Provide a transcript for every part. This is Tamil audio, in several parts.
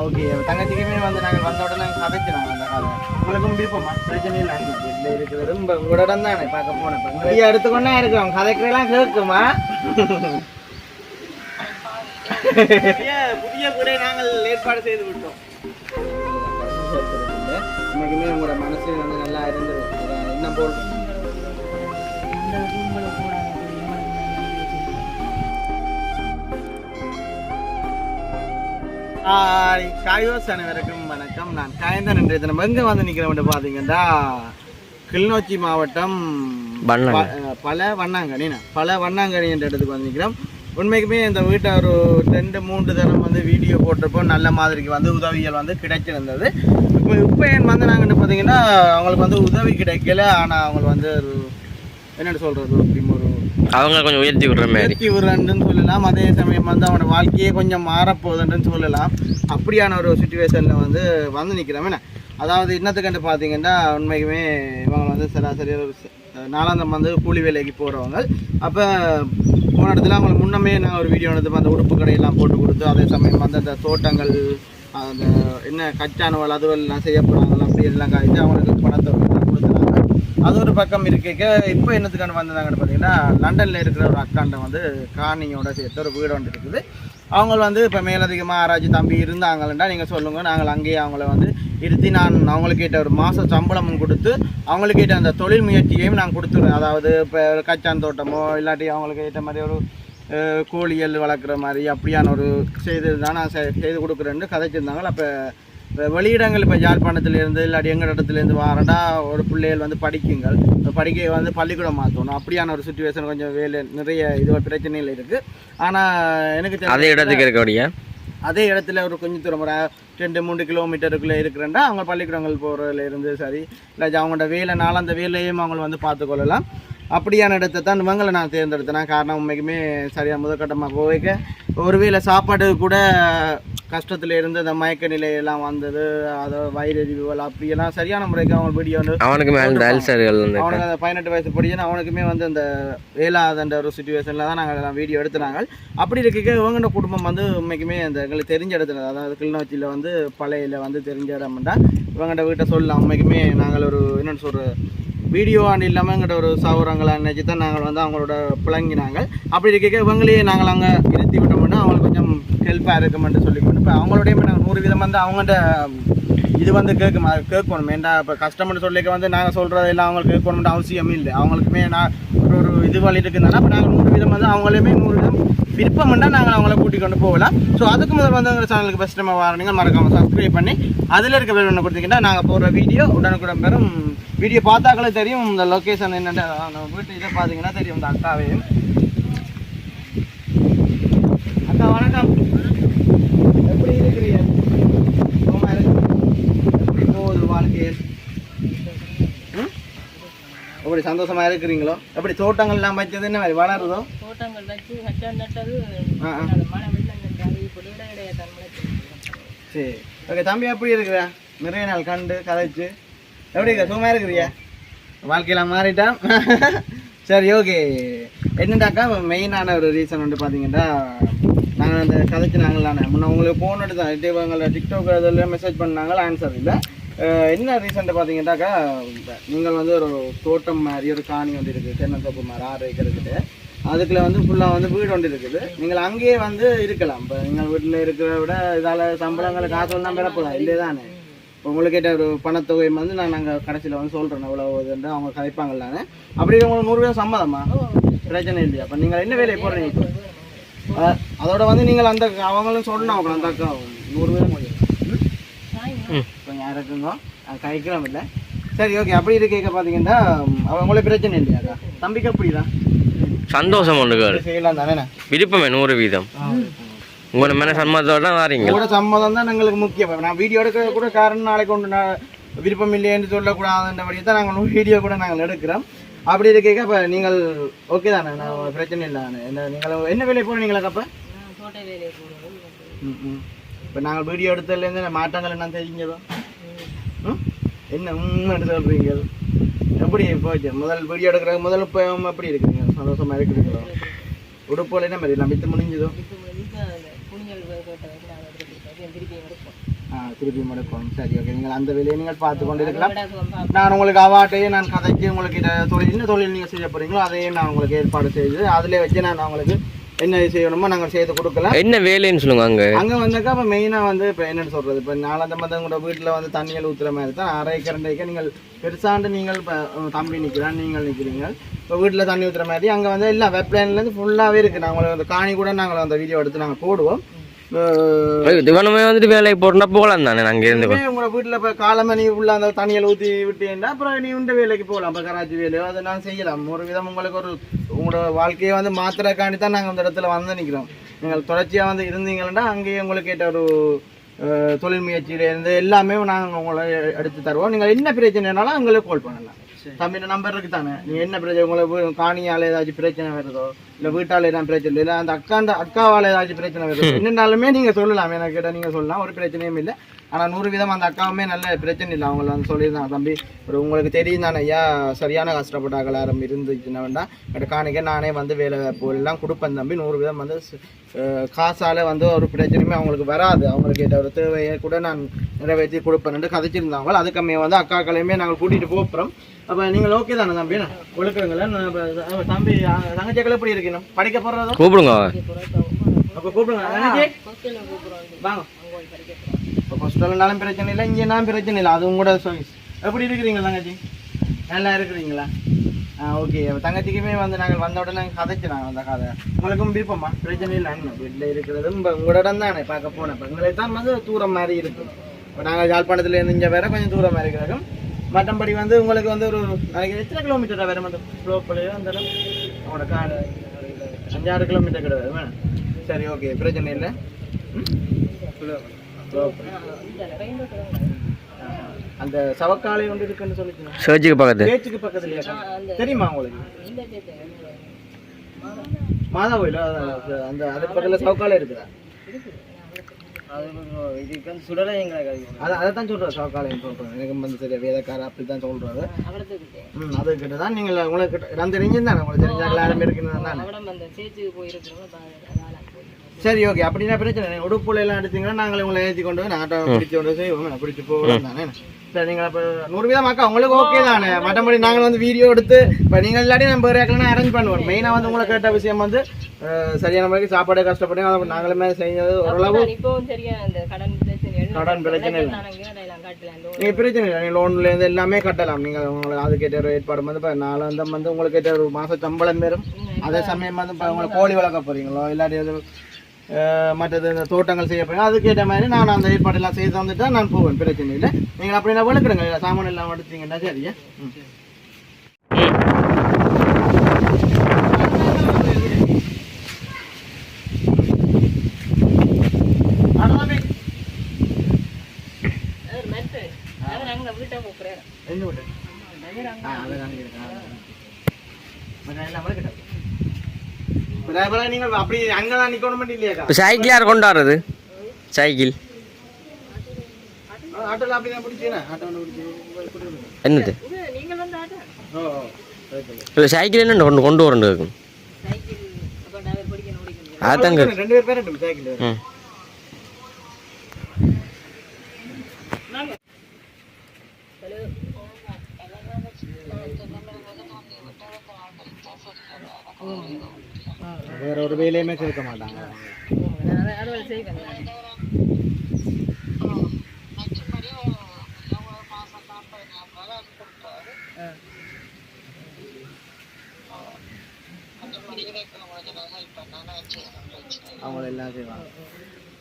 ஓகே. தங்கச்சிக்குமே வந்து நாங்கள் வந்த உடனே நாங்கள் கதைச்சினாங்க அந்த கதை உங்களுக்கும் விருப்பமா பிரச்சனை இல்லை. இல்லை இருக்கிறது ரொம்ப உங்களோட தானே பார்க்க போனேன். இப்போ எடுத்துக்கொண்டே இருக்கிறோம் கதைக்கிறெல்லாம் கேட்குமா? புதிய புதிய கூட நாங்கள் ஏற்பாடு செய்து விட்டோம். இன்னைக்குமே உங்களோட மனசு வந்து நல்லா இருந்தது. என்ன போல். காயோஸ் அனைவருக்கும் வணக்கம் நான் காயந்தன் இன்றைய தினம். எங்கே வந்து நிற்கிறேன் பார்த்தீங்கன்னா கிளிநொச்சி மாவட்டம் பல வண்ணாங்கனி பல வண்ணாங்கனி என்ற இடத்துக்கு வந்து நிற்கிறோம் உண்மைக்குமே இந்த வீட்டை ஒரு ரெண்டு மூன்று தரம் வந்து வீடியோ போட்டப்போ நல்ல மாதிரிக்கு வந்து உதவிகள் வந்து கிடைச்சிருந்தது. இப்போ இப்போ ஏன் வந்து நாங்கள் பார்த்தீங்கன்னா அவங்களுக்கு வந்து உதவி கிடைக்கல. ஆனால் அவங்க வந்து ஒரு என்னென்னு சொல்கிறது ஒரு அவங்க கொஞ்சம் உயர்த்தி விடுற மாதிரி. உயர்த்தி விடுறேன்னு சொல்லலாம். அதே சமயம் வந்து அவனோட வாழ்க்கையே கொஞ்சம் மாறப்போகுதுன்னு சொல்லலாம். அப்படியான ஒரு சுச்சுவேஷனில் வந்து வந்து நிற்கிறோம் என்ன? அதாவது இன்னத்துக்கண்டு பார்த்தீங்கன்னா உண்மைக்குமே இவங்க வந்து சராசரியாக ஒரு நாலாந்தம் வந்து கூலி வேலைக்கு போகிறவங்க அப்போ போன இடத்துல அவங்களுக்கு முன்னமே நான் ஒரு வீடியோ எடுத்து அந்த உடுப்பு கடையெல்லாம் போட்டு கொடுத்து அதே சமயம் வந்து அந்த தோட்டங்கள் அந்த என்ன கச்சானவள் அதுவெல்லாம் செய்ய அப்படி எல்லாம் காய்ச்சி அவங்களுக்கு பணத்தை அது ஒரு பக்கம் இருக்க. இப்போ என்னத்துக்கான வந்திருந்தாங்கன்னு பார்த்தீங்கன்னா லண்டனில் இருக்கிற ஒரு அக்காண்ட வந்து காணியோட சேர்த்து ஒரு வீடு ஒன்று இருக்குது. அவங்க வந்து இப்போ மேலதிகமாக ஆராய்ச்சி தம்பி இருந்தாங்கன்னா நீங்கள் சொல்லுங்கள் நாங்கள் அங்கேயே அவங்கள வந்து இருத்தி நான் அவங்களுக்கிட்ட ஒரு மாத சம்பளமும் கொடுத்து அவங்களுக்கிட்ட அந்த தொழில் முயற்சியையும் நான் கொடுத்துருவேன். அதாவது இப்போ கச்சான் தோட்டமோ இல்லாட்டி அவங்களுக்கு ஏற்ற மாதிரி ஒரு அஹ், கோழிகள் வளர்க்குற மாதிரி அப்படியான ஒரு செய்து தான் நான் செ- செய்து கொடுக்குறேன்னு கதைச்சிருந்தாங்க. அப்போ வெளியிடங்கள் இப்போ யாழ்ப்பாணத்துலேருந்து இல்லாட்டி எங்கள் இடத்துலேருந்து வாரண்டா ஒரு பிள்ளைகள் வந்து படிக்குங்கள். படிக்க வந்து பள்ளிக்கூடம் மாற்றணும் அப்படியான ஒரு சுச்சுவேஷன் கொஞ்சம் வேலை நிறைய இது ஒரு பிரச்சனைகள் இருக்குது ஆனால் எனக்கு அதே இடத்துக்கு இருக்கக்கூடிய அதே இடத்துல ஒரு கொஞ்சம் தூரம் ஒரு ரெண்டு மூணு கிலோமீட்டருக்குள்ளே இருக்கிறேன்டா அவங்க பள்ளிக்கூடங்கள் போகிறதுல இருந்து சரி இல்லை அவங்களோட வேலை நாள் அந்த வேலையும் அவங்க வந்து பார்த்துக்கொள்ளலாம். அப்படியான இடத்தை தான் இவங்களை நான் தேர்ந்தெடுத்தேன். காரணம் உண்மைக்குமே சரியாக முதற்கட்டமாக போய்க்க. ஒருவேளை சாப்பாடு கூட கஷ்டத்தில் இருந்து அந்த மயக்க நிலையெல்லாம் வந்தது அதை வயிறறிவுகள் அப்படியெல்லாம் சரியான முறைக்கு அவங்க வீடியோ வந்து அவனுக்கு இந்த அவனுக்கு அந்த பதினெட்டு வயசு படிச்சுன்னா அவனுக்குமே வந்து அந்த வேலாதன்ற ஒரு சுச்சுவேஷனில் தான் நாங்கள் வீடியோ எடுத்துனாங்க. அப்படி இருக்க இவங்களோட குடும்பம் வந்து உண்மைக்குமே அந்த எங்களுக்கு தெரிஞ்ச இடத்துல அதாவது கிளிநொச்சியில் வந்து பழையில வந்து தெரிஞ்ச இடம்டா இவங்கள்ட்ட வீட்டை சொல்லலாம். உண்மைக்குமே நாங்கள் ஒரு என்னென்னு சொல்கிற வீடியோ ஆண்டு இல்லாமல் எங்கிட்ட ஒரு சௌரங்களை நினச்சி தான் நாங்கள் வந்து அவங்களோட பிளங்கினாங்க அப்படி இருக்க இவங்களையே நாங்கள் அங்கே நிறுத்தி விட்டோம்னா அவங்களுக்கு கொஞ்சம் ஹெல்ப்பாக இருக்குமென்று சொல்லி கொண்டு இப்போ அவங்களோடய நாங்கள் நூறு விதம் வந்து அவங்கள்ட்ட இது வந்து கேட்கும் கேட்கணும். ஏன்டா இப்போ கஸ்டமர் சொல்லிக்க வந்து நாங்கள் சொல்கிறது எல்லாம் அவங்களுக்கு கேட்கணும்னு அவசியம் இல்லை. அவங்களுக்குமே நான் ஒரு ஒரு இது வழி இருக்குதுன்னா இப்போ நாங்கள் நூறு விதம் வந்து அவங்களுமே நூறு விதம் விருப்பம்னா நாங்கள் அவங்கள கூட்டிக் கொண்டு போகலாம். ஸோ அதுக்கு முதல் வந்து எங்கள் சேனலுக்கு ஃபஸ்ட் டைம் வரணுங்க மறக்காமல் சப்ஸ்கிரைப் பண்ணி அதில் இருக்க பேர் ஒன்று கொடுத்தீங்கன்னா நாங்கள் போடுற வீடியோ உடனுக்குடன் பெறும் வீடியோ பார்த்தாக்களே தெரியும். இந்த லொக்கேஷன் என்னென்ன நம்ம வீட்டு இதை பார்த்தீங்கன்னா தெரியும். இந்த அக்காவையும். அக்கா வணக்கம். எப்படி இருக்கிறீங்க? எப்படி போகுது வாழ்க்கையில் எப்படி சந்தோஷமாக இருக்கிறீங்களோ? எப்படி தோட்டங்கள் எல்லாம் வச்சது என்ன மாதிரி வளருதோ? தோட்டங்கள் வச்சு கச்சான் நட்டது மழை இடைய தன்மை சரி. ஓகே தம்பி எப்படி இருக்கிற? நிறைய நாள் கண்டு கதைச்சு. எப்படி இருக்க? சுகமா இருக்கிறியா? வாழ்க்கையில மாறிட்டான் சரி ஓகே. என்னடாக்கா மெயினான ஒரு ரீசன் வந்து பார்த்தீங்கன்னா நாங்கள் அந்த கதைச்சு நாங்களான முன்ன உங்களுக்கு ஃபோன் எடுத்து தான் இவங்களை டிக்டாக் அதில் மெசேஜ் பண்ணாங்க ஆன்சர் இல்லை. என்ன ரீசன்ட்டு பார்த்தீங்கன்னாக்கா நீங்கள் வந்து ஒரு தோட்டம் மாதிரி ஒரு காணி வந்து இருக்குது தென்னந்தோப்பு மாதிரி ஆறு ஏக்கர் இருக்குது. அதுக்குள்ள வந்து ஃபுல்லாக வந்து வீடு ஒன்று இருக்குது. நீங்கள் அங்கேயே வந்து இருக்கலாம். இப்போ எங்கள் வீட்டில் இருக்கிறத விட இதால் சம்பளங்கள் காசு எல்லாம் பெறப்போதான் இல்லை தானே. உங்களுக்கு கிட்ட ஒரு பணத்தொகை வந்து நான் நாங்கள் கடைசியில் வந்து சொல்கிறேன் எவ்வளோ இதுன்னு அவங்க கதைப்பாங்களான்னு அப்படி உங்களுக்கு நூறு பேர் சம்மதமா? பிரச்சனை இல்லையா? அப்போ நீங்கள் என்ன வேலையை போடுறீங்க இப்போ? அதோட வந்து நீங்கள் அந்த அவங்களும் சொல்லணும் அவங்க அந்த அக்கா நூறு பேரும் முடியும் கொஞ்சம் இருக்குங்க? அது இல்லை. சரி ஓகே அப்படி இருக்க பார்த்தீங்கன்னா அவங்களே பிரச்சனை இல்லையாக்கா தம்பிக்கு அப்படிதான். சந்தோஷம் ஒன்று தானே? விருப்பமே நூறு வீதம். உங்களோட மேல சம்மதத்தோட தான் வாரீங்க. கூட சம்மதம் தான் எங்களுக்கு முக்கியம். நான் வீடியோ எடுக்க கூட காரணம் நாளைக்கு நான் விருப்பம் இல்லைன்னு சொல்லக்கூடாதுன்றபடி தான் நாங்கள் வீடியோ கூட நாங்கள் எடுக்கிறோம். அப்படி இருக்க இப்போ நீங்கள் ஓகே தானே? நான் பிரச்சனை இல்லை என்ன நீங்கள் என்ன வேலையை போகிறீங்களா அப்போ? தோட்ட வேலையை போடுவோம் ம் ம். இப்போ நாங்கள் வீடியோ எடுத்ததுலேருந்து மாற்றங்கள் என்ன தெரிஞ்சதோ? ம்? என்ன உண்மை சொல்கிறீங்க எப்படி போச்சு முதல் வீடியோ எடுக்கிற முதல் இப்போ எப்படி இருக்குங்க. சந்தோஷமாக இருக்கிறீங்களோ உடுப்போல என்ன மாதிரி? நம்பித்து முடிஞ்சதோ? திருப்பி எடுப்போம். ஆ திருப்பி சரி ஓகே நீங்கள் அந்த வேலையை நீங்கள் பார்த்து கொண்டு இருக்கலாம் நான் உங்களுக்கு அவாட்டையே நான் கதைக்கு உங்களுக்கு தொழில் என்ன தொழில் நீங்கள் செய்ய போறீங்களோ அதையும் நான் உங்களுக்கு ஏற்பாடு செய்து அதிலே வச்சு நான் உங்களுக்கு என்ன செய்யணுமோ நாங்கள் செய்து கொடுக்கலாம். என்ன வேலைன்னு சொல்லுங்க அங்க? அங்கே வந்தாக்கா இப்போ மெயினாக வந்து இப்போ என்னன்னு சொல்கிறது இப்போ நாலாந்த மதம் கூட வீட்டில் வந்து தண்ணிகள் ஊற்றுற மாதிரி தான். அரை கரண்டைக்கு நீங்கள் பெருசாண்டு நீங்கள் இப்போ தம்பி நிற்கிறான் நீங்கள் நிற்கிறீங்க இப்போ வீட்டில் தண்ணி ஊற்றுற மாதிரி அங்கே வந்து எல்லாம் வெப்லைன்லேருந்து ஃபுல்லாகவே இருக்குது நாங்கள் அந்த காணி கூட நாங்கள் அந்த வீடியோ எடுத்து நாங்கள் போடுவோம். திவனமே வந்துட்டு வேலைக்கு போறோம்னா போகலாம் தானே நாங்க இருந்து உங்களோட வீட்டில் இப்போ காலமே நீ உள்ள அந்த தண்ணியில் ஊற்றி விட்டீங்கன்னா அப்புறம் நீ உண்ட வேலைக்கு போகலாம் இப்போ கராச்சி வேலையோ அதை நான் செய்யலாம். ஒரு விதம் உங்களுக்கு ஒரு உங்களோட வாழ்க்கையை வந்து மாத்திரக்காண்டி தான் நாங்கள் அந்த இடத்துல வந்து நிற்கிறோம் நீங்கள் தொடர்ச்சியாக வந்து இருந்தீங்கன்னா அங்கேயே உங்களுக்கு ஏற்ற ஒரு தொழில் முயற்சியிலேருந்து எல்லாமே நாங்கள் உங்களை எடுத்து தருவோம். நீங்கள் என்ன பிரச்சனைனாலும் எங்களுக்கு கால் பண்ணலாம் தம்பி நம்பர் இருக்கு தானே நீ என்ன பிரச்சனை? உங்களுக்கு காணியால் ஏதாச்சும் பிரச்சனை வருதோ? இல்லை வீட்டால் ஏதாவது பிரச்சனை இல்லை அந்த அக்காண்ட அக்காவால் ஏதாச்சும் பிரச்சனை வருதோ? என்னன்னாலுமே நீங்கள் சொல்லலாம். எனக்கு கேட்டால் நீங்கள் சொல்லலாம். ஒரு பிரச்சனையும் இல்லை. ஆனால் நூறு விதம் அந்த அக்காவுமே நல்ல பிரச்சனை இல்லை. அவங்கள வந்து சொல்லியிருந்தாங்க தம்பி ஒரு உங்களுக்கு தெரியும் தானே ஐயா சரியான கஷ்டப்பட்டாக்கள் யாரும் இருந்துச்சுன்னா வேண்டாம். பட் காணிக்க நானே வந்து வேலை வாய்ப்பு எல்லாம் கொடுப்பேன் தம்பி. நூறு விதம் வந்து காசால வந்து ஒரு பிரச்சனையுமே அவங்களுக்கு வராது. அவங்களுக்கு கேட்ட ஒரு தேவையை கூட நான் நிறைவேற்றி கொடுப்பேன் கதைச்சிருந்தாங்க. அதுக்கம்மே வந்து அக்காக்களையுமே நாங்கள் கூட்டிகிட்டு போகிறோம் அப்போ நீங்கள் ஓகே தானே தம்பி? ஒழுக்கிறங்களா தம்பி அஹ் தங்கச்சிகள் எப்படி இருக்கணும்? படிக்க போகிறதோ கூப்பிடுங்க. அப்போ கூப்பிடுங்க. வாங்க அங்கே போய் படிக்க போகிறோம் சொல்லனாலும் பிரச்சனை இல்லை இங்கேனாலும் பிரச்சனை இல்லை. அது உங்களோட சாய்ஸ் எப்படி இருக்கிறீங்களா தங்கச்சி? நல்லா இருக்கிறீங்களா? ஆ ஓகே தங்கச்சிக்குமே வந்து நாங்கள் வந்த உடனே நாங்கள் கதைச்சினாங்க அந்த கதை. உங்களுக்கும் விருப்பமா? பிரச்சனை இல்லை. அண்ணன் வீட்டில் இருக்கிறதும் இப்போ உங்களோட தானே? பார்க்க போனேன் இப்போ எங்களுக்கு தான் வந்து தூரம் மாதிரி இருக்கும் இப்போ நாங்கள் யாழ்ப்பாணத்துல இருந்து இங்கே வேற கொஞ்சம் தூரம் மாதிரி இருக்கும் மற்றபடி வந்து உங்களுக்கு வந்து ஒரு நாளைக்கு எத்தனை கிலோமீட்டர் வேறு மட்டும் ஸ்லோப்பிலையோ அந்த இடம்? உங்களோட காடு அஞ்சாறு கிலோமீட்டர் கிடையாது சரி ஓகே பிரச்சனை இல்லை. அந்த சவக்காலை ஒன்று இருக்குன்னு சொல்லிச்சுனா சர்ச்சுக்கு பக்கத்து பேச்சுக்கு பக்கத்துலயா தெரியுமா உங்களுக்கு மாதா கோயில் அந்த அதுக்கு பக்கத்தில் சவக்காலை இருக்குதா இதுக்கு வந்து சுடலை எங்களை அதை அதை தான் சொல்கிறேன் சவக்காலைன்னு சொல்கிறேன் எனக்கு வந்து சரி வேதக்கார அப்படி தான் அது கிட்ட தான் நீங்கள் உங்களுக்கு இடம் தெரிஞ்சு தானே உங்களுக்கு தெரிஞ்சாங்களா யாரும் இருக்குன்னு தானே சரி ஓகே அப்படின்னா பிரச்சனை? உடுப்புல எல்லாம் எடுத்தீங்கன்னா நாங்களே உங்களை ஏற்றி கொண்டு போய் ஆட்டோ பிடிச்சி கொண்டு செய்வோம் பிடிச்சி போகலாம் தானே? சரி நீங்கள் இப்போ நூறு வீதம் அக்கா உங்களுக்கு ஓகே தானே? மற்றபடி நாங்கள் வந்து வீடியோ எடுத்து இப்போ நீங்கள் இல்லாட்டி நம்ம வேறு அரேஞ்ச் பண்ணுவோம் மெயினாக வந்து உங்களை கேட்ட விஷயம் வந்து சரியான முறைக்கு சாப்பாடு கஷ்டப்பட்டு அதை நாங்களுமே செஞ்சது ஓரளவு கடன் பிரச்சனை எல்லாம் கடன் பிரச்சனை இல்லை. பிரச்சனை இல்லை. நீங்கள் லோன்லேருந்து எல்லாமே கட்டலாம். நீங்கள் உங்களுக்கு அதுக்கேற்ற ஒரு ஏற்பாடு வந்து இப்போ நாலாந்தம் வந்து உங்களுக்கு ஏற்ற ஒரு மாத சம்பளம் பெறும். அதே சமயம் வந்து இப்போ உங்களுக்கு கோழி வளர்க்க போகிறீங்களோ இல்லாட்டி மற்றது இந்த தோட்டங்கள் செய்ய போறீங்க அதுக்கேற்ற மாதிரி நான் அந்த ஏற்பாடு எல்லாம் செய்து வந்துட்டு தான் நான் போவேன். பிரச்சனை இல்லை. நீங்கள் அப்படின்னா வளர்க்குறேங்க சாமான் எல்லாம் எடுத்தீங்கன்னா சரியா அங்க. வீட்டை கூப்பிடுறாரு எந்த வீட்டு? அவர் அங்க ஆ, அது அங்கே இருக்கு. ஆ, ஆ. மச்சான், எல்லாம் வளர்க்கட்டும். இப்ப போல நீங்கள் அப்படி அங்கதான் நிக்கணும் மட்டும் இல்லையாக்கா? இப்போ சைக்கிள் யார் சைக்கிள். பிடிச்சி என்னது. இல்லை சைக்கிள் என்ன கொண்டு கொண்டு வரண்டு இருக்கும் சைக்கிள் அப்போ நான் பிடிக்கணும் பிடிக்கணும் அதாங்க ரெண்டு பேர் பேர் சைக்கிள் ம். வேற ஒரு வேலையுமே கேட்க மாட்டாங்க. அதை அவங்க எல்லாம் செய்வாங்க.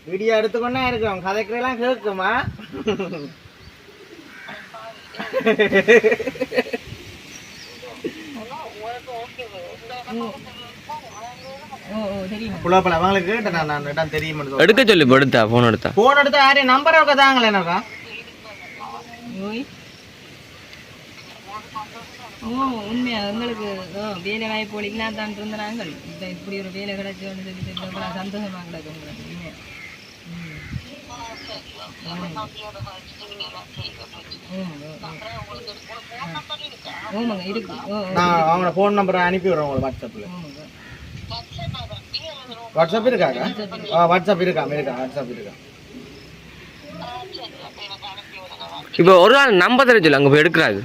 வீடியோ எடுத்துக்கொண்டே இருக்கோம் கதைக்கிறெல்லாம் கேட்குமா? ஓகே புலப்பல அவங்களுக்கு கேட்டேன் நான் நான் இடம் தெரியுமென்னு எடுக்க சொல்லி எடுத்தா ஃபோன் எடுத்தா போன் எடுத்து யாரையும் நம்பர் இருக்க தாங்களே எனக்கா ஓய் ஓ உண்மையா எங்களுக்கு வேலை வாய்ப்பு இல்லாதான் தான் இருந்த நாங்கள் இப்போ இப்படி ஒரு வேலை கிடைச்சோன்னு சொல்லி சந்தோஷமாக கிடக்கு உங்களுக்கு உண்மையா நான் அவங்களோட ஃபோன் நம்பரை அனுப்பி விடுறேன் உங்களுக்கு வாட்ஸ்அப்பில் வாட்ஸ்அப் இருக்காக்கா ஆ வாட்ஸ்அப் இருக்கா? இருக்கா வாட்ஸ்அப் இருக்கா? இப்போ ஒரு நாள் நம்ப தர சொல்லு அங்கே போய் எடுக்கிறாங்க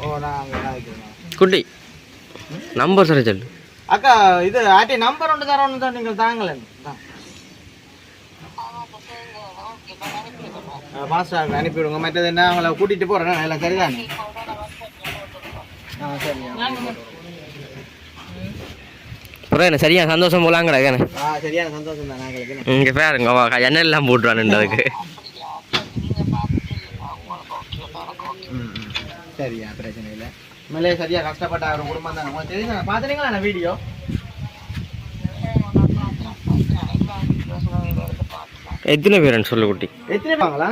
ஓ நான் குட்டி நம்பர் தர சொல்லு. அக்கா இது ஆட்டி நம்பர் ஒன்று தரோன்னு தான் நீங்கள் தாங்களேன் மாஸ்டர் அனுப்பிவிடுங்க மற்றது என்ன அவங்கள கூட்டிகிட்டு போகிறேன் எல்லாம் சரிதானே? ஆ சரியா அப்புறம் என்ன சரியா? சந்தோஷம் போலாம் கிடக்கேன் ஆ சரியான சந்தோஷம் தான் நாங்களுக்கு இங்கே பாருங்க எல்லாம் போட்டுருவானுண்டு அதுக்கு. சரியா பிரச்சனை இல்லை. உண்மையிலே சரியா கஷ்டப்பட்ட ஒரு குடும்பம் தான். உங்களுக்கு தெரியும் பார்த்துறீங்களா நான் வீடியோ? எத்தனை பேருன்னு சொல்லு குட்டி. எத்தனை பாங்களா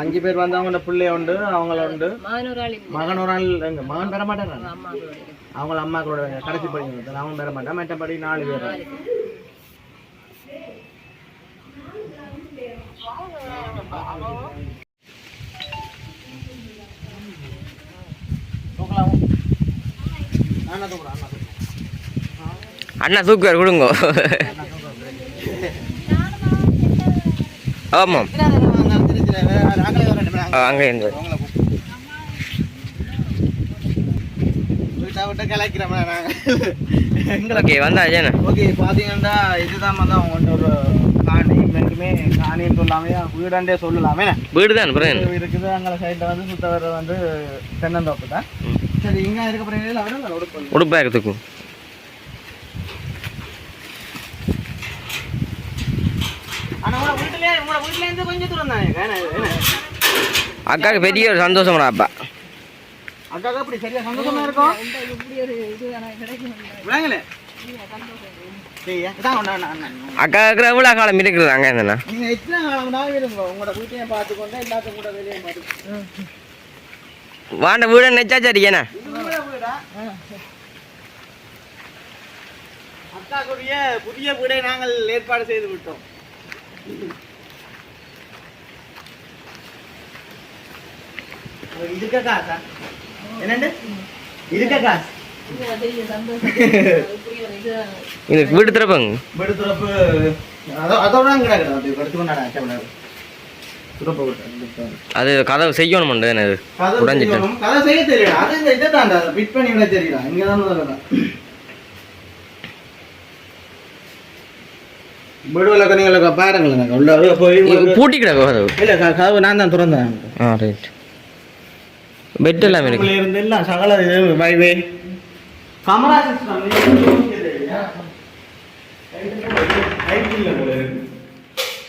அஞ்சு பேர் வந்து அவங்களோட பிள்ளைய உண்டு அவங்கள உண்டு. மகன் ஒரு ஆள் எங்க மகன் பெற மாட்டாங்க அம்மாக்களோட அவங்கள அம்மாக்களோட கடைசி படிக்கணும் அவன் பெற மாட்டான். மற்றபடி நாலு பேர். அண்ணா தூக்குவார் கொடுங்க. ஆமாம். அங்கே இருந்து. ஓகே வந்தா அஜயண்ணா ஓகே பார்த்தீங்கன்னா இதுதான் வந்து அவங்கள்ட்ட ஒரு காணி. ரெண்டுமே காணின்னு சொல்லாமே வீடாண்டே சொல்லலாமே. வீடு தான் இருக்குது அங்கே சைடில் வந்து சுத்த வர்றது வந்து தென்னந்தோப்பு தான். சரி இங்கே இருக்க விட உடுப்பு உடுப்பாக தூக்கும் ஆனால் உங்களோட வீட்டிலே உங்களோட வீட்டிலேருந்து கொஞ்சம் தூரம் தானே? என்ன என்ன அக்காவுக்கு பெரிய ஒரு சந்தோஷம்டா அப்பா. அக்காவுக்கு அப்படி சரியா சந்தோஷமா இருக்கும் விளங்கலே. எவ்வளோ காலம் இருக்குது அங்கே என்னண்ணா நீங்க எத்தனை காலம் தான் இருங்க. உங்களோட வீட்டையும் பார்த்துக்கொண்டு எல்லாத்தையும் கூட வெளியே பார்த்து வாண்ட வீடு நெச்சாச்சு அடிக்கண்ணா வீடா அக்காக்குரிய புதிய வீடை நாங்கள் ஏற்பாடு செய்து விட்டோம். இதுக்க என்னண்டு? இது வீடு திறப்பாங்க. வீடு துறப்பு அதோ- அதோட கதவு செய்யணும் அது உடைஞ்சிட்டு. செய்யணும். கதை செய்ய தெரியல அது இந்த இதை தான் ஃபிட் பண்ணி விட தெரியல இங்க தான் வரலாம் விடுவல கனிகளுக்கு பாருங்களேன். உள்ள போய் பூட்டி கிடக்கு கதவு. இல்ல கதவு நான் தான் திறந்தேன். ஆ ரைட் பெட் எல்லாம் இருக்கு. இருந்து எல்லாம் சகல இது வைவே கமரா சிஸ்டம்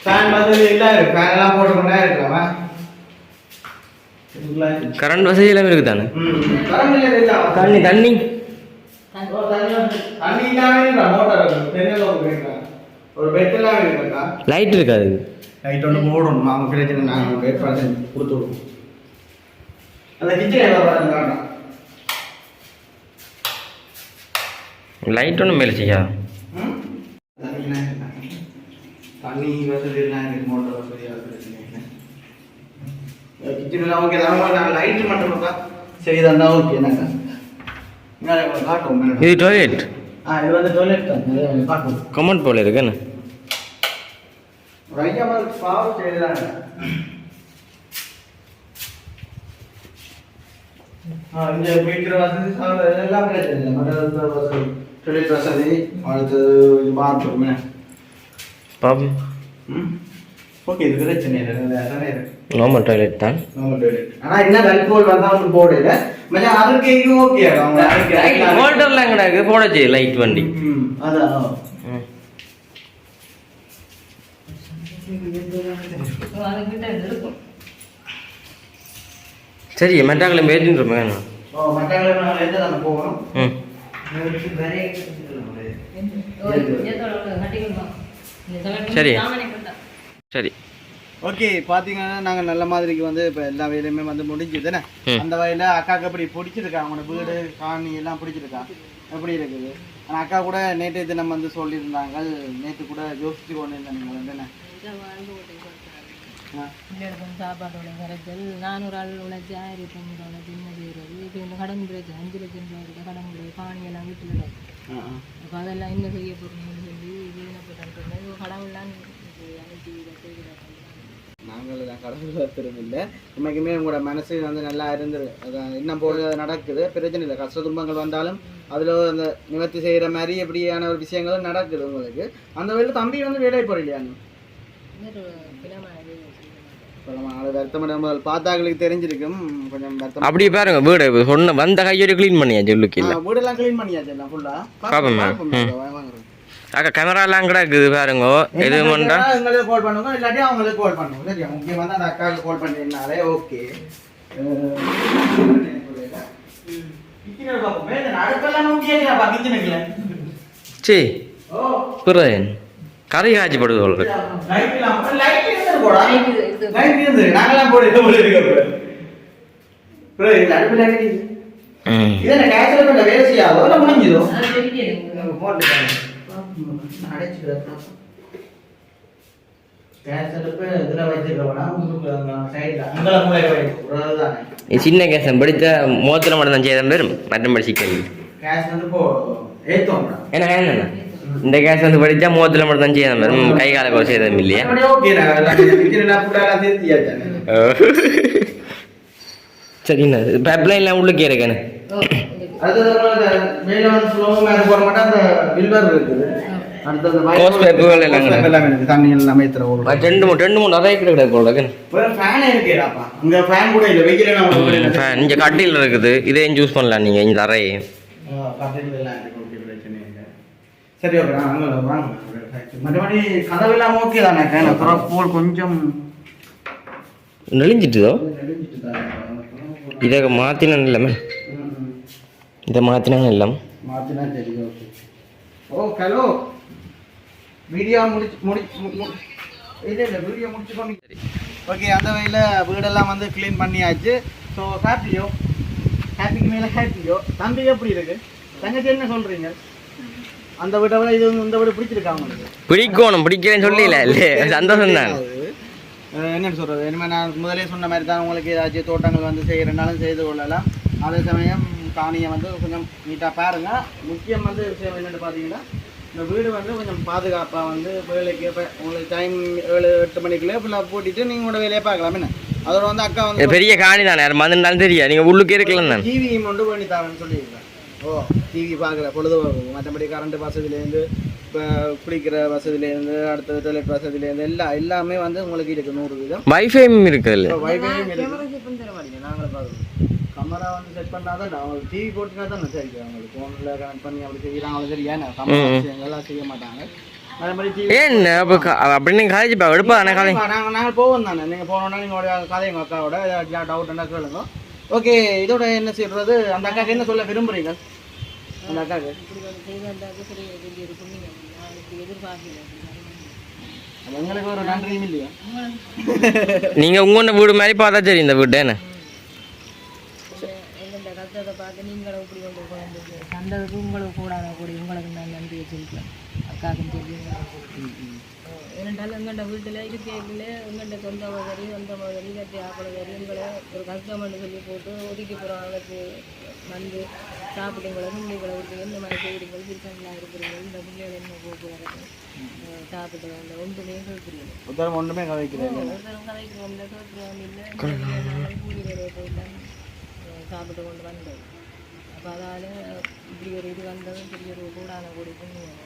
ஃபேன் வசதி எல்லாம் இருக்கு. ஃபேன் எல்லாம் போட்டு கொண்டே இருக்கலாமா? இதுக்குள்ள. கரண்ட் வசதி எல்லாம் இருக்கு தானே தண்ணி தண்ணி. லைட் இருக்காது? லைட் ஒன்று போடணும்? அவங்க பிரச்சனை நாங்கள் வெயிட் பண்ணி கொடுத்து விடுவோம். அந்த கிச்சன் எவ்வளோ பாருங்க. லைட் ஒன்றும் மேலே செய்யாது தண்ணி. வசதி எல்லாம் இருக்கு மோட்டார் வசதி அது பிரச்சனை கிச்சனில் ஓகே தான் நான் லைட் மட்டும் சரி? தான் ஓகே இங்கே காட்டுவோம் மேடம் இது டாய்லெட் ஆ இது வந்து டாய்லெட் தான். கமெண்ட் போல இருக்குன்னு ஐயா மாதிரி பாவம் செய்யலாங்க இங்கே குளிக்கிற வசதி பிரச்சனை இல்லை மற்ற வசதி டாய்லெட் வசதி அடுத்தது இது பாத்ரூம் ம் ஓகே இது பிரச்சனை இல்லை நார்மல் டாய்லெட் தான் நார்மல் டாய்லெட் ஆனால் என்ன வெல்கோல் வந்தால் உங்களுக்கு போட இல்லை மச்சான் அதற்கு இது ஓகே அவங்க அதுக்கு மோட்டர்லாம் கிடக்கு போடச்சு லைட் வண்டி அதான். அதுக்கிட்ட இருக்கும் சரி மெட்டாக்களை பேசிட்டு இருப்பேன் சரி. சரி. ஓகே பார்த்தீங்கன்னா நாங்கள் நல்ல மாதிரிக்கு வந்து இப்போ எல்லா வேலையுமே வந்து முடிஞ்சுதுன்னு ம். அந்த வயலில் அக்காவுக்கு அப்படி பிடிச்சிருக்கா? அவங்களோட வீடு காணி எல்லாம் பிடிச்சிருக்கா? எப்படி இருக்குது? ஆனால் அக்கா கூட நேற்று தினம் வந்து சொல்லியிருந்தாங்க. நேற்று கூட யோசிச்சு கொண்டு இருந்தேன் நீங்கள் வந்து என்ன ஆ. சாப்பாட்டோட நானூறு ஆள் உழைச்சி ஆயிரத்தி ஐநூறு இப்போ இந்த கடன் பிரச்சனை அஞ்சு லட்சம் ரூபாய் இருக்க கடன் கிடையாது காணி எல்லாம் வீட்டில் ஆ, ஆ. அதெல்லாம் என்ன செய்ய போறீங்கன்னு சொல்லி வீணப்பட்டு கடவுள்லாம் அனுப்பி செய்கிறாங்க நாங்கள் கடவுள் திரும்பில்லை உண்மைக்குமே உங்களோட மனசு வந்து நல்லா இருந்தது அதான் இன்னும் போது நடக்குது பிரச்சனை இல்லை கஷ்ட துன்பங்கள் வந்தாலும் அதில் அந்த நிவர்த்தி செய்கிற மாதிரி எப்படியான ஒரு விஷயங்களும் நடக்குது உங்களுக்கு அந்த வேலை தம்பி வந்து வேலை போகிறீங்களா பார்த்தாங்களுக்கு தெரிஞ்சிருக்கும். கொஞ்சம் அப்படி பாருங்க வீடு சொன்ன வந்த கையோட க்ளீன் பண்ணியாச்சு உள்ளுக்கு இல்லை? வீடெல்லாம் க்ளீன் பண்ணியாச்சு எல்லாம் ஃபுல்லாக பாப்போம், அக்கா கேமராலாம் கிடக்குது பாருங்க? எது பண்ணா எங்களுக்கு கால் பண்ணுங்க இல்லாட்டி அவங்களுக்கு கால் பண்ணுங்க. சரியா? முக்கியம் வந்து அந்த அக்காவுக்கு கால் பண்ணிருந்தாலே ஓகே சே புரியன் கறி காய்ச்சி படுது சொல்றேன் நாங்களாம் போட்டு போட்டு இருக்க அடுப்பில் அடிக்குது ம். இதென்ன கேன்சல் பண்ண வேலை செய்யாதோ இல்லை முடிஞ்சதோ? அது தெரியும் போட்டு அடைச்சிக்கிறேன் கேஸ் அடுப்பு இதில் வச்சிருக்கோம்னா சைடில் அங்கே மூளை தானே. இது சின்ன கேசம் படித்த மோத்திரம் மட்டும் தான் செய்த பேரும் மற்றபடி சிக்கல் கேஸ் வந்து இப்போ ஏன்னா என்ன? இந்த கேஸ் வந்து படித்தா மோத்திரம் மட்டும் தான் செய்த பேரும் கை கால கூட செய்ததும் இல்லையா? சரிண்ணா பைப்லைன்லாம் உள்ளுக்கே இருக்கேன்னு அடுத்தது மேல வந்து ஸ்லோவா மேல போற மாட்டா அந்த வில்வர் இருக்குது. அடுத்தது Hose pipe கள் எல்லாம் தண்ணி எல்லாம் ரெண்டு மூணு ரெண்டு மூணு நிறைய கிட்ட கிடக்கு ஃபேன் இங்கே கட்டியில் இருக்குது இதையும் சூஸ் பண்ணலாம் நீங்கள் இந்த அறையை பக்கத்துல எல்லாம் இருக்கு ஓகே பிரச்சனை இல்லை சரி ஓகே நான் அங்க வாங்க. மற்றபடி கதவெல்லாம் ஓகே தானே அப்புறம் போல் கொஞ்சம் நெளிஞ்சிட்டுதோ? இதை மாற்றினேன் இல்லாமல் இதை மாற்றினாங்க இல்லாம ஓகே ஓ ஹலோ வீடியோ முடிச்சு முடி இல்லை இல்லை வீடியோ முடிச்சு பண்ணி ஓகே அந்த வகையில் வீடெல்லாம் வந்து க்ளீன் பண்ணியாச்சு. ஸோ ஹாப்பியோ ஹாப்பிக்கு மேலே ஹாப்பியோ தம்பி எப்படி இருக்கு? தங்கச்சி என்ன சொல்கிறீங்க அந்த வீட்டை விட இது வந்து இந்த வீடு பிடிச்சிருக்கா உங்களுக்கு? பிடிக்கணும் பிடிக்கிறேன்னு சொல்லல இல்லையே சந்தோஷம் தான். என்னன்னு சொல்றது? இனிமே நான் முதலே சொன்ன மாதிரி தான் உங்களுக்கு ஏதாச்சும் தோட்டங்கள் வந்து செய்யறனாலும் செய்து கொள்ளலாம். அதே சமயம் காணியை வந்து கொஞ்சம் நீட்டாக பாருங்க. முக்கியம் வந்து விஷயம் என்னன்னு பார்த்தீங்கன்னா இந்த வீடு வந்து கொஞ்சம் பாதுகாப்பாக வந்து வேலைக்கு இப்போ உங்களுக்கு டைம் ஏழு எட்டு மணிக்குள்ளே ஃபுல்லாக பூட்டிட்டு நீங்கள் உங்களோட வேலையை பார்க்கலாம். என்ன? அதோட வந்து அக்கா வந்து பெரிய காணி தானே யார் மறந்துட்டாலும் தெரியா நீங்கள் உள்ளுக்கே இருக்கலாம் தான். டிவி கொண்டு பண்ணி தரேன்னு சொல்லியிருக்கேன். ஓ. டிவி பார்க்குற பொழுதுபோக்கு மற்றபடி கரண்ட் வசதியிலேருந்து இப்போ குடிக்கிற வசதியிலேருந்து அடுத்தது டாய்லெட் வசதியிலேருந்து எல்லாம் எல்லாமே வந்து உங்களுக்கு இருக்குது நூறு வீதம். வைஃபையும் இருக்குதுல்ல வைஃபையும் இருக்கு. தர மாட்டீங்க நாங்களே பார்க்குறோம். கேமரா வந்து செட் பண்ணா தான் அவங்க டிவி போட்டுனா தான் சரி. அவங்களுக்கு ஃபோனில் கனெக்ட் பண்ணி அப்படி செய்கிறாங்க சரி ஏன்னா கமரா விஷயங்கள்லாம் செய்ய மாட்டாங்க. அதே மாதிரி டிவி ஏன் அப்போ அப்படின்னு காலேஜ் இப்போ எடுப்பா நாங்கள் நாங்கள் போவோம் தானே. நீங்கள் போனோன்னா நீங்கள் கதை எங்கள் அக்காவோட டவுட் என்ன கேளுங்க ஓகே இதோட என்ன செய்யறது அந்த அக்காக்கு என்ன சொல்ல விரும்புறீங்க? அந்த அது எங்களுக்கு ஒரு நன்றியும் இல்லையா? நீங்கள் உங்களோட வீடு மாதிரி பார்த்தா சரி இந்த வீடு என்ன? கஷ்டத்தை பார்த்து நீங்களும் இப்படி கொண்டு சந்ததுக்கு உங்களுக்கு கூடாத கூடி உங்களுக்கு நான் நன்றியை சொல்லிக்கலாம் அக்காவுக்கும் தெரியும். ஏனென்றால் எங்கள்கிட்ட வீட்டில் இருக்கையில் எங்கள்கிட்ட சொந்த மகரி சொந்த மகரி இல்லாட்டி ஆப்பளகரி எங்களை ஒரு கஷ்டம்னு சொல்லி போட்டு ஒதுக்கி போகிறவங்களுக்கு வந்து சாப்பிடுங்களை பிள்ளைகளை விட்டு என்ன மாதிரி செய்கிறீங்க திருச்சங்களாக இருக்கிறீங்க இந்த பிள்ளைகள் என்ன போக்குவரத்து சாப்பிட்டு வந்த ஒன்றுமே கேட்குறீங்க உத்தரம் ஒன்றுமே கதைக்கிறேன் ஒருத்தரும் கதைக்கிறோம் இல்லை கேட்குறோம் இல்லை கூலி வேலையை போயிட்டாங்க சாப்பிட்டு கொண்டு வந்தது. அப்போ அதால் இப்படி ஒரு இது வந்ததும் பெரிய ஒரு கூடான கூடி புண்ணியம்.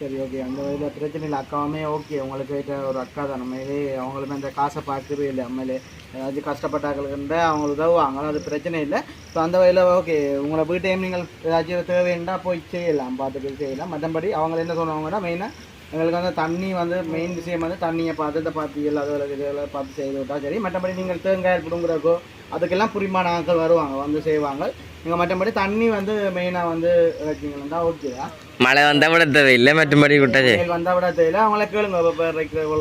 சரி ஓகே அந்த வகையில் பிரச்சனை இல்லை. அக்காவுமே ஓகே உங்களுக்கு ஒரு அக்கா தான். நம்மளே அவங்களுமே அந்த காசை பார்க்கவே இல்லை. நம்மளே ஏதாச்சும் கஷ்டப்பட்டாக்களுக்குன்ற அவங்க உதவுவாங்க. அது பிரச்சனை இல்லை. ஸோ அந்த வகையில் ஓகே உங்களை வீட்டையும் நீங்கள் ஏதாச்சும் தேவைன்னா போய் செய்யலாம். பார்த்துட்டு செய்யலாம். மற்றபடி அவங்க என்ன சொல்லுவாங்கன்னா மெயினாக எங்களுக்கு வந்து தண்ணி வந்து மெயின் விஷயம் வந்து தண்ணியை பார்த்து இதை பார்த்து இல்லாத இதெல்லாம் பார்த்து செய்து விட்டால் சரி. மற்றபடி நீங்கள் தேங்காய் பிடுங்குறக்கோ அதுக்கெல்லாம் புரிமான ஆட்கள் வருவாங்க. வந்து செய்வாங்க. நீங்கள் மற்றபடி தண்ணி வந்து மெயினாக வந்து வச்சிங்கன்னா மழை வந்தால் விட தேவையில்லை மற்றபடி விட்டா சரி நீங்கள் வந்தால் விட தெரியல அவங்கள கேளுங்க இப்போ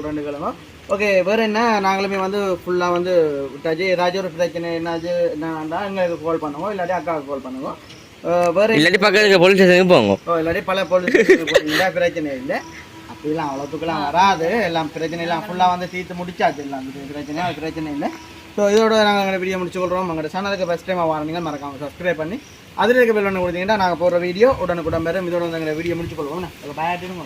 ரெண்டு கேளுங்க. ஓகே வேறு என்ன? நாங்களுமே வந்து ஃபுல்லாக வந்து விட்டாச்சு. ஏதாச்சும் ஒரு பிரச்சனை என்னாச்சும் என்னன்னா எங்களுக்கு கால் பண்ணுவோம். இல்லாட்டி அக்காவுக்கு கால் பண்ணுவோம். வேறு இல்லாட்டி பக்கத்துக்கு போலீஸ் ஸ்டேஷனுக்கு போங்க. ஓ இல்லாட்டி பல பொழுது இல்லை பிரச்சனை இல்லை. அப்படிலாம் அவ்வளோத்துக்குலாம் வராது. எல்லாம் பிரச்சனை எல்லாம் ஃபுல்லாக வந்து தீர்த்து முடிச்சாச்சு. எல்லாம் அந்த பிரச்சனை அது பிரச்சனை இல்லை. ஸோ இதோட நாங்கள் எங்களை வீடியோ முடிச்சு கொள்கிறோம் எங்களோட சேனலுக்கு ஃபஸ்ட் டைம் வாரீங்க மறக்காம சப்ஸ்கிரைப் பண்ணி அதில் இருக்க பெல் ஒன்று கொடுத்தீங்கன்னா நாங்கள் போடுற வீடியோ உடனுக்குடன் பெறும். இதோட வந்து எங்களை வீடியோ முடிச்சுக்கொள்வோம் கொள்வோம். பாயாட்டின்னு